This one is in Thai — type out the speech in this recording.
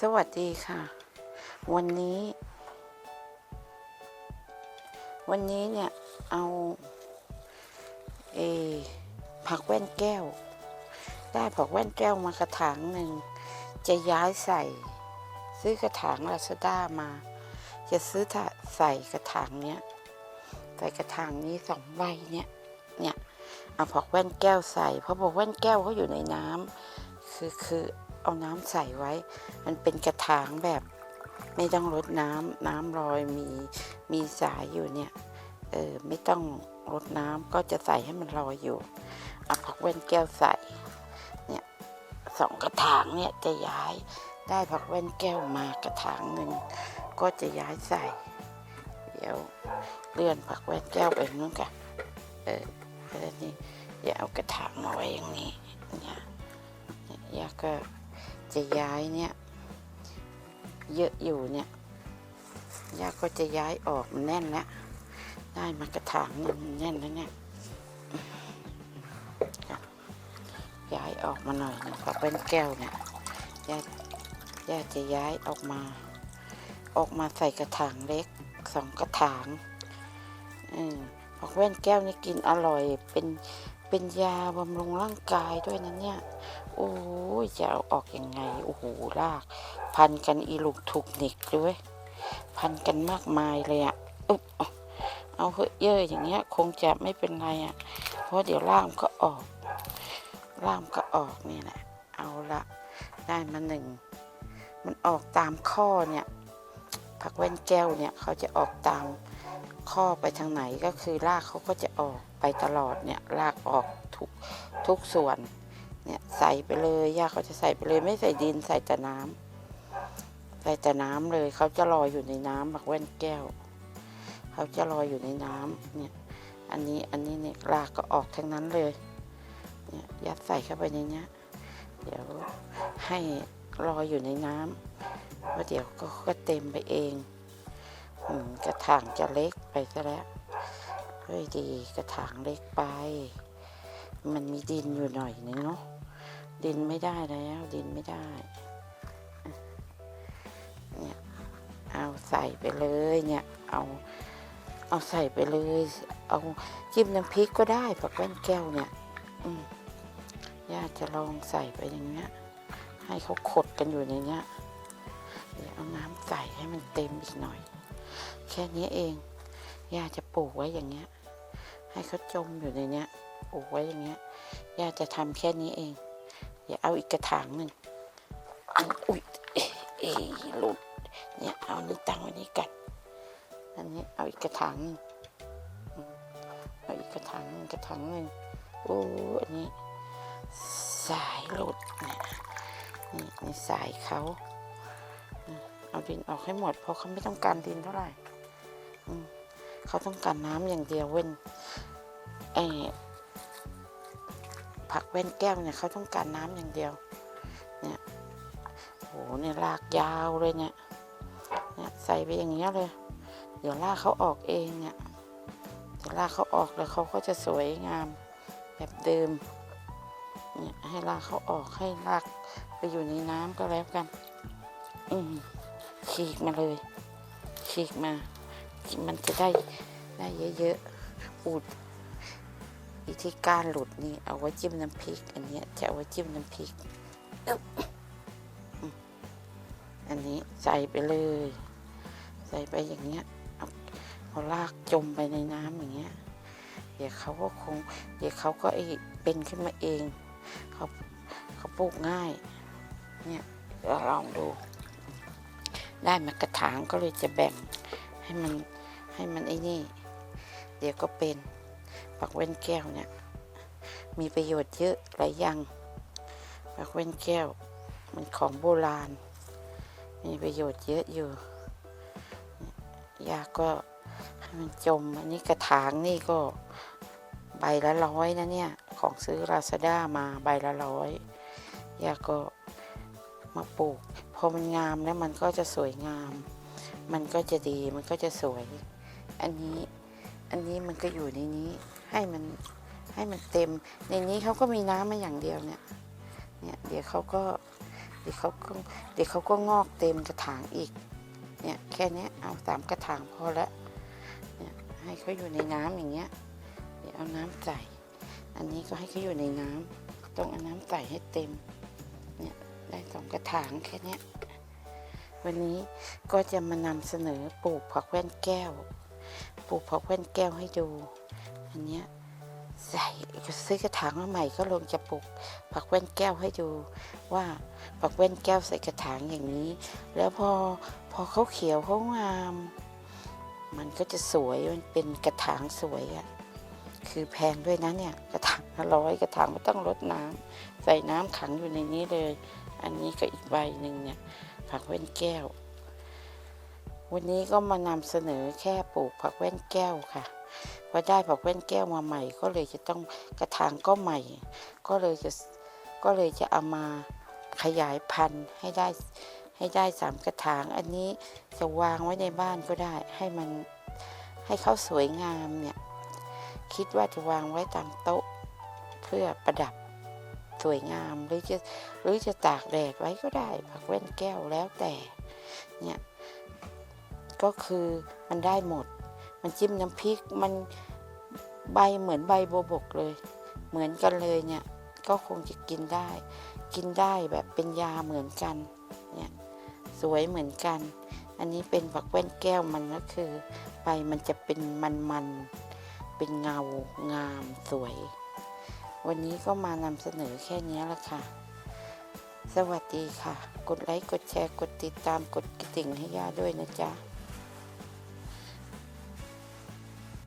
สวัสดีค่ะ วันนี้ วันนี้เนี่ย เอาเออผักแว่นแก้ว ได้ผักแว่นแก้วมากระถางหนึ่ง จะย้ายใส่ ซื้อกระถางลาซาด้ามา จะซื้อใส่กระถางเนี้ยใส่กระถางนี้สองใบเนี่ยเนี่ยเอาผักแว่นแก้วใส่เพราะผักแว่นแก้วเขาอยู่ในน้ำคือคือ เอาน้ำใส่ไว้ มันเป็นกระถางแบบ ไม่ต้องรดน้ำน้ำลอยมีมีสายอยู่เนี่ย เออไม่ต้องรดน้ำก็จะใส่ให้มันลอยอยู่เอาผักแว่นแก้วใส่ เนี่ยสองกระถางเนี่ยจะย้ายได้ผักแว่นแก้วมากระถางหนึ่งก็จะย้ายใส่ เดี๋ยวเลื่อนผักแว่นแก้วไปนู้นกันเออแล้วนี่อย่าเอากระถางมาไว้อย่างนี้เนี่ยเนี่ยยาก็ จะย้ายเนี่ย เยอะอยู่เนี่ยยาก็จะย้ายออกมันแน่นแล้วได้มากระถางหนึงมันแน่นแล้วเนี่ยย้ายออกมาหน่อยหนึงผักแว่นแก้วเนี่ยยาย่าจะย้ายออกมา ออกมาใส่กระถางเล็กสองกระถางอืมผักแว่นแก้วนี่กินอร่อยเป็น เป็นยาบำรุงร่างกายด้วยนะเนี่ย โอ้ยจะเอาออกยังไง โอ้โหลาก พันกันอีลูกถูกนิกด้วย พันกันมากมายเลยอะ่ะอุ๊บเอาเหอะเยอะอย่างเงี้ย คงจะไม่เป็นไรอะ่ะเพราะเดี๋ยวล่ามก็ออก ล่ามก็ออกนี่แหละเอาละได้มาหนึ่ง มันออกตามข้อเนี่ยผักแว่นแก้วเนี่ยเขาจะออกตาม ข้อไปทางไหนก็คือรากเขาก็จะออกไปตลอดเนี่ยรากออกทุกทุกส่วนเนี่ยใส่ไปเลยยาเขาจะใส่ไปเลยไม่ใส่ดินใส่แต่น้ำใส่แต่น้ำเลยเขาจะลอยอยู่ในน้ำบักแว่นแก้ว เขาจะลอยอยู่ในน้ำเนี่ยอันนี้อันนี้เนี่ยรากก็ออกทั้งนั้นเลยเนี่ยยัดใส่เข้าไปในเนี้ยเดี๋ยวให้ลอยอยู่ในน้ำเพราะเดี๋ยวก็ก็เต็มไปเอง กระถางจะเล็กไปซะแล้วเฮ้ยดีกระถางเล็กไป มันมีดินอยู่หน่อยนึงเนาะดินไม่ได้แล้วดินไม่ได้เนี่ยเอาใส่ไปเลยเนี่ยเอาเอาใส่ไปเลย เอาจิ้มน้ำพริกก็ได้ผักแว่นแก้วเนี่ยอืมย่าจะลองใส่ไปอย่างเงี้ย ให้เขาขดกันอยู่ในเนี้ยเดี๋ยวเอาน้ำใส่ให้มันเต็มอีกหน่อย แค่นี้เองย่าจะปลูกไว้อย่างเงี้ย ให้เขาจมอยู่ในเนี้ยปลูกไว้อย่างเงี้ยย่าจะทำแค่นี้เองอย่าเอาอีกกระถางหนึ่งอุ้ยเอหลุดเนี่ยเอานี่ตั้งไว้นี่กันอันนี้เอาอีกกระถางหนึ่งเอาอีกกระถางหนึ่งกระถางหนึ่งโอ้อันนี้สายหลุดเนี่ยนี่สายเขา เอาดินออกให้หมด เพราะเขาไม่ต้องการดินเท่าไหร่เขาต้องการน้ำอย่างเดียวเว้นไอผักแว่นแก้วเนี่ยเขาต้องการน้ำอย่างเดียว เนี่ยโหเนี่ยรากยาวเลยเนี่ยเนี่ยใส่ไปอย่างเงี้ยเลย เดี๋ยวรากเขาออกเองเนี่ยเดี๋ยวรากเขาออกแล้วเขาก็จะสวยงามแบบเดิมเนี่ยให้รากเขาออกให้รากไปอยู่ในน้ำก็แล้วกัน อืม ฉีกมาเลย ฉีกมา มันจะได้ได้เยอะๆอูดอีที่ก้านหลุดนี่เอาไว้จิ้มน้ำพริก อันนี้จะเอาไว้จิ้มน้ำพริกอันนี้ใส่ไปเลย ใส่ไปอย่างเงี้ยเอาเอาลากจมไปในน้ำอย่างเงี้ยเดี๋ยวเขาก็คง เดี๋ยวเขาก็ไอเป็นขึ้นมาเอง เขาเขาปลูกง่าย เนี่ยเราลองดู ได้มากระถางก็เลยจะแบ่งให้มันให้มันไอ้นี่ เดี๋ยวก็เป็นผักเว้นแก้วเนี่ย มีประโยชน์เยอะหลายอย่างผักเว้นแก้ว มันของโบราณ มีประโยชน์เยอะอยู่ยาก็ให้มันจม อันนี้กระถางนี่ก็ใบละร้อยนะเนี่ย ของซื้อราซาด้ามาใบละร้อยยาก็มาปลูก อมันงามแล้วมันก็จะสวยงาม มันก็จะดีมันก็จะสวย อันนี้อันนี้มันก็อยู่ในนี้ให้มันให้มันเต็ม ในนี้เขาก็มีน้ำมาอย่างเดียวเนี่ยเนี่ยเดี๋ยวเขาก็เดี๋ยวเขาก็เดี๋ยวเขาก็งอกเต็มกระถางอีกเนี่ยแค่นี้เอาสามกระถางพอละเนี่ยให้เขาอยู่ในน้ำอย่างเงี้ยเดี๋ยวเอาน้ำใส่อันนี้ก็ให้เขาอยู่ในน้ำต้องเอาน้ำใส่ให้เต็มเนี่ยได้สองกระถางแค่นี้ วันนี้ก็จะมานำเสนอปลูกผักแว่นแก้ว ปลูกผักแว่นแก้วให้ดู อันเนี้ยใส่ซื้อกระถางมาใหม่ก็ลงจะปลูกผักแว่นแก้วให้ดูว่าผักแว่นแก้วใส่กระถางอย่างนี้ แล้วพอพอเขาเขียวเขางาม มันก็จะสวยมันเป็นกระถางสวยอะ่ะคือแพงด้วยนะเนี่ยกระถางละร้อยกระถางไม่ต้องรดน้ำใส่น้ำขังอยู่ในนี้เลย อันนี้ก็อีกใบหนึ่งเนี่ย ผักแว่นแก้ว วันนี้ก็มานำเสนอแค่ปลูกผักแว่นแก้วค่ะพอได้ผักแว่นแก้วมาใหม่ ก็เลยจะต้องกระถางก็ใหม่ ก็เลยจะก็เลยจะเอามาขยายพันธุ์ให้ได้ให้ได้สามกระถาง อันนี้จะวางไว้ในบ้านก็ได้ให้มันให้เขาสวยงามเนี่ย คิดว่าจะวางไว้ตามโต๊ะเพื่อประดับ สวยงาม หรือจะหรือจะตากแดดไว้ก็ได้ ผักแว่นแก้วแล้วแต่เนี่ยก็คือมันได้หมด มันจิ้มน้ำพริกมันใบเหมือนใบโบบกเลย เหมือนกันเลยเนี่ยก็คงจะกินได้ กินได้แบบเป็นยาเหมือนกันเนี่ยสวยเหมือนกัน อันนี้เป็นผักแว่นแก้วมันก็คือใบมันจะเป็นมันๆเป็นเงางามสวย วันนี้ก็มานำเสนอแค่นี้ละค่ะ สวัสดีค่ะ กดไลค์ กดแชร์ กดติดตาม กดกระดิ่งให้ย่าด้วยนะจ๊ะ